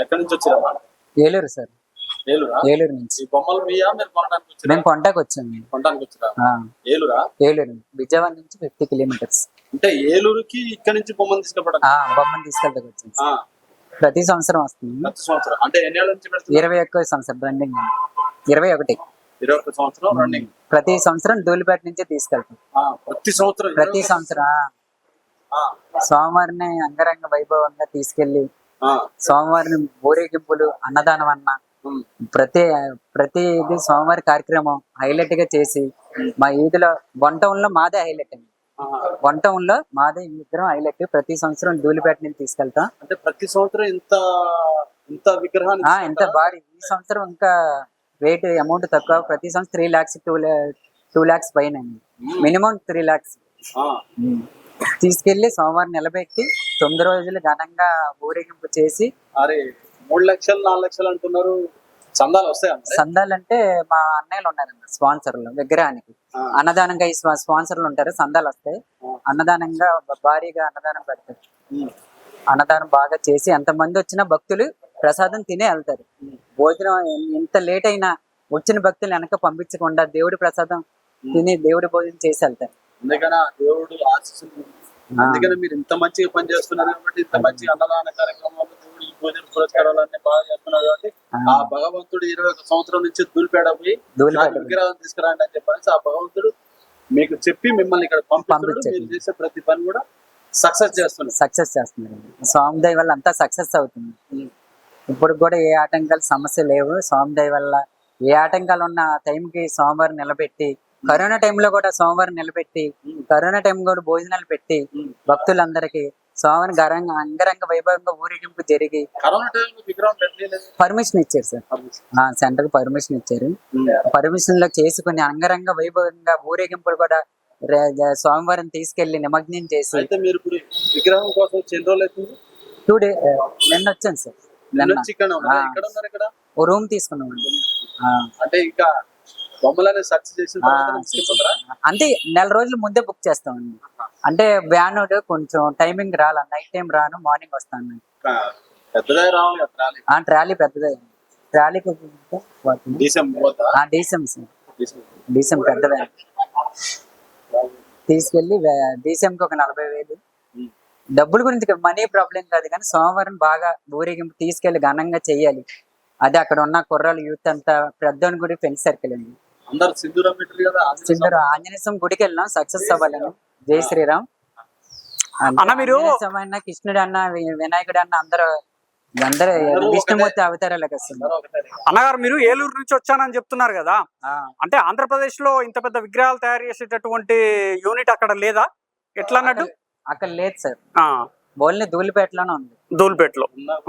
ఎక్కడి నుంచి వచ్చారమ్మా? ఏలూరు సార్. ఏలురా? ఏలూరు నుంచి. ఈ బొమ్మలు మీయా? మీరు కొనడానికి వచ్చారా? మేము కొండకు వచ్చాము కొనడానికి వచ్చారా? ఆ, ఏలురా? ఏలూరు విజయవాడ నుంచి ఫిఫ్టీ కిలోమీటర్స్. అంటే ఏలూరుకి ఇక్కడ నుంచి బొమ్మలు తీసుకుపోవడం ఆ, బొమ్మను తీసుకెళ్తాకు వచ్చాము ఆ, ప్రతి సంవత్సరం వస్తుంది. ప్రతి సంవత్సరం. అంటే ఎన్ని ఏళ్ళ నుంచి పెడుతున్నారు? ఇరవై ఒక్క సంవత్సరం రన్నింగ్. ఇరవై ఒకటి. ఇరవై ఒక్క సంవత్సరం రన్నింగ్. ప్రతి సంవత్సరం ధూళిపేట నుంచి తీసుకెళ్తాం. ప్రతి సంవత్సరం ప్రతి ఇరవై ఒక్క సంవత్సరం ఆ, ఆ, స్వామివారిని అంగరంగ వైభవంగా తీసుకెళ్ళి స్వామివారిని ఊరేగింపులు అన్నదానం అన్న ప్రతి ప్రతి ఇది స్వామివారి కార్యక్రమం హైలైట్గా చేసి మా ఈదిలో వన్ టౌన్లో మాదే హైలైట్ అండి. వన్ టౌన్లో మాదే విగ్రహం హైలైట్. ప్రతి సంవత్సరం ధూళిపేట నుంచి తీసుకెళ్తాం. అంటే ప్రతి సంవత్సరం ఇంత ఇంత విగ్రహాన్ని ఆ ఎంత భారీ ఈ సంవత్సరం ఇంకా రేట్ అమౌంట్ తక్కువ. ప్రతి సంవత్సరం three lakhs two two lakhs పైన మినిమం త్రీ లాక్స్. తీసుకెళ్ళి సోమవారం నిలబెట్టి తొమ్మిది రోజులు ఘనంగా ఊరేగింపు చేసి అరే మూడు లక్షలు నాలుగు లక్షలు అంటున్నారు. చందాలు వస్తాయి అంటే సందాలంటే మా అన్నయ్యలు ఉన్నారండి స్పాన్సర్లు విగ్రహానికి. అన్నదానంగా ఈ స్పా- స్పాన్సర్లు ఉంటారు సందాలు వస్తాయి. అన్నదానంగా భారీగా అన్నదానం పెడతారు. అన్నదానం బాగా చేసి ఎంతమంది వచ్చినా భక్తులు ప్రసాదం తినే వెళ్తారు. భోజనం ఎంత లేట్ అయినా వచ్చిన భక్తులు వెనక పంపించకుండా దేవుడి ప్రసాదం తిని దేవుడి భోజనం చేసి వెళ్తారు. దేవుడు అందుకని మీరు ఇంత మంచిగా పని చేస్తున్నారు కాబట్టి ఇంత మంచి అన్నదాన కార్యక్రమాలు దేవుడు ఈ పూజలు పురస్కారాలు అన్ని బాగా చేస్తున్నారు కాబట్టి ఆ. భగవంతుడు ఇరవై ఒక సంవత్సరం నుంచి దూలిపేట పోయి విగ్రహం తీసుకురండి అని చెప్పేసి ఆ భగవంతుడు మీకు చెప్పి మిమ్మల్ని ఇక్కడ పంపించాడు. మీరు చేసే ప్రతి పని కూడా సక్సెస్ చేస్తున్నారు సక్సెస్ చేస్తున్నారు స్వామి దయ వల్ల అంతా సక్సెస్ అవుతుంది. ఇప్పుడు కూడా ఏ ఆటంకాలు సమస్య లేవు. స్వామి దయ వల్ల ఏ ఆటంకాలు ఉన్న టైంకి సోమవారం నిలబెట్టి కరోనా టైంలో కూడా సోమవారం నిలబెట్టి కరోనా టైం కూడా భోజనాలు పెట్టి భక్తులందరికీ సోమవారం గరంగ అంగరంగ వైభవంగా ఊరేగింపు జరిగి పర్మిషన్ ఇచ్చారు సార్. ఆ సెంటర్ పర్మిషన్ ఇచ్చారు. పర్మిషన్లో చేసుకుని అంగరంగ వైభవంగా ఊరేగింపులు కూడా రే- జ- సోమవారం తీసుకెళ్ళి నిమగ్నం చేసి విగ్రహం కోసం టూ డే నిన్న వచ్చాను సార్. రూమ్ తీసుకున్నామండి. ఆ, అంటే ఇంకా బొమ్మలనే చేసిన అంటే నెల రోజులు ముందే బుక్ చేస్తామండి. అంటే వ్యాన్ కొంచెం టైమింగ్ రాలా నైట్ టైం రాను మార్నింగ్ వస్తాను. పెద్దదే రావాలి ట్రాలీ ట్రాలీ పెద్దదే పోతా? డీసెం తీసుకెళ్ళి డీసెంకి ఒక నలభై వేలు. డబ్బుల గురించి మనీ ప్రాబ్లం కాదు కానీ సోమవారం బాగా ఊరేగింపు తీసుకెళ్ళి ఘనంగా చెయ్యాలి అదే అక్కడ ఉన్న కుర్రాలు యూత్ అంతా పెద్దోని గుడి ఫ్రెండ్ సర్కిల్ అండి. అందరు సింధూరం పెట్టారు కదా ఆంజనేయ గుడికి వెళ్ళినాం సక్సెస్ అవ్వాలని. జై శ్రీరామ్. అన్న మీరు- అన్న కృష్ణుడు అన్న వినాయకుడు అన్న అందరూ అందరూ విష్ణుమూర్తి అవతారాలకు వస్తున్నారు. అన్నగారు మీరు ఏలూరు నుంచి వచ్చానని చెప్తున్నారు కదా? అంటే ఆంధ్రప్రదేశ్లో ఇంత పెద్ద విగ్రహాలు తయారు చేసేటటువంటి యూనిట్ అక్కడ లేదా? ఎట్లా అన్నట్టు అక్కడ- లేదు సార్. ఆ, ఓన్లీ ధూళిపేటలోనే ఉంది.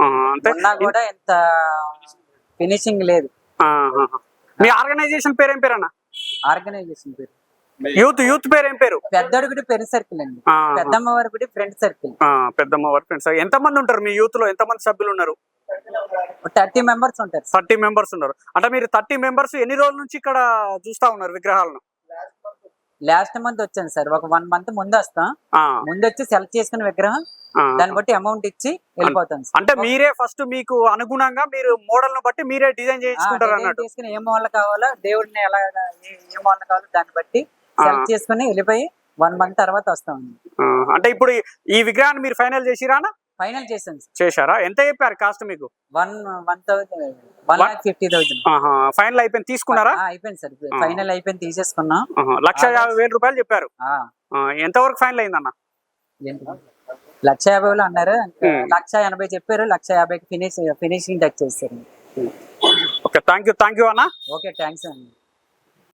ఆ, అంటే కూడా ఇంత ఫినిషింగ్ లేదు. ఆ, ఆ, ఆ. మీ ఆర్గనైజేషన్ పేరు ఏం పేరు అన్న ఆర్గనైజేషన్ పేరు. యూత్ యూత్ పేరు ఏం పేరు? పెద్దోడి గుడి ఫ్రెండ్ సర్కిల్ అండి. పెద్దమ్మ వారి ఫ్రెండ్ సర్కిల్. పెద్దమ్మ వారి ఫ్రెండ్స్. ఎంత మంది ఉంటారు మీ యూత్లో ఎంత మంది సభ్యులు ఉన్నారు? థర్టీ మెంబర్స్ ఉంటారు. థర్టీ మెంబర్స్ ఉన్నారు. అంటే మీరు థర్టీ మెంబర్స్ ఎన్ని రోజుల నుంచి ఇక్కడ చూస్తా ఉన్నారు విగ్రహాలను? లాస్ట్ మంత్ వచ్చాను సార్. ఒక వన్ మంత్ ముందు వస్తాం. ముందు వచ్చి సెలెక్ట్ చేసుకున్న విగ్రహం. దాన్ని బట్టి అమౌంట్ ఇచ్చి వెళ్ళిపోతాం. అంటే మీరే ఫస్ట్ మీకు అనుగుణంగా మీరు మోడల్ను బట్టి మీరే డిజైన్ చేయించుకుంటారు అన్నట్టు. చేసుకుని ఏ మోడల్ కావాలో దేవుడిని ఎలా ఏ- మోడల్ కావాలో దాన్ని బట్టి. సెలెక్ట్ చేసుకుని వెళ్ళిపోయి వన్ మంత్ తర్వాత వస్తాం అంటే ఇప్పుడు ఈ- విగ్రహాన్ని మీరు ఫైనల్ చేసిరా? ఫైనల్ చేసాను సార్. చేశారా? ఎంత చెప్పారు కాస్ట్ మీకు? One one thousand one lakh fifty thousand final అయిపోయింది తీసుకున్నారా? అయిపోయింది సార్. ఫైనల్ అయిపోయింది తీసేసుకున్నాం. లక్ష యాభై వేల రూపాయలు చెప్పారు. ఎంత వరకు ఫైనల్ అయిందన్న? లక్ష యాభైలో అన్నారు. లక్ష ఎనభై చెప్పారు. లక్ష యాభైకి ఫినిష్ ఫినిషింగ్ టచ్ చేస్తారు okay thank you thank you అన్న. ఓకే థ్యాంక్స్ అండి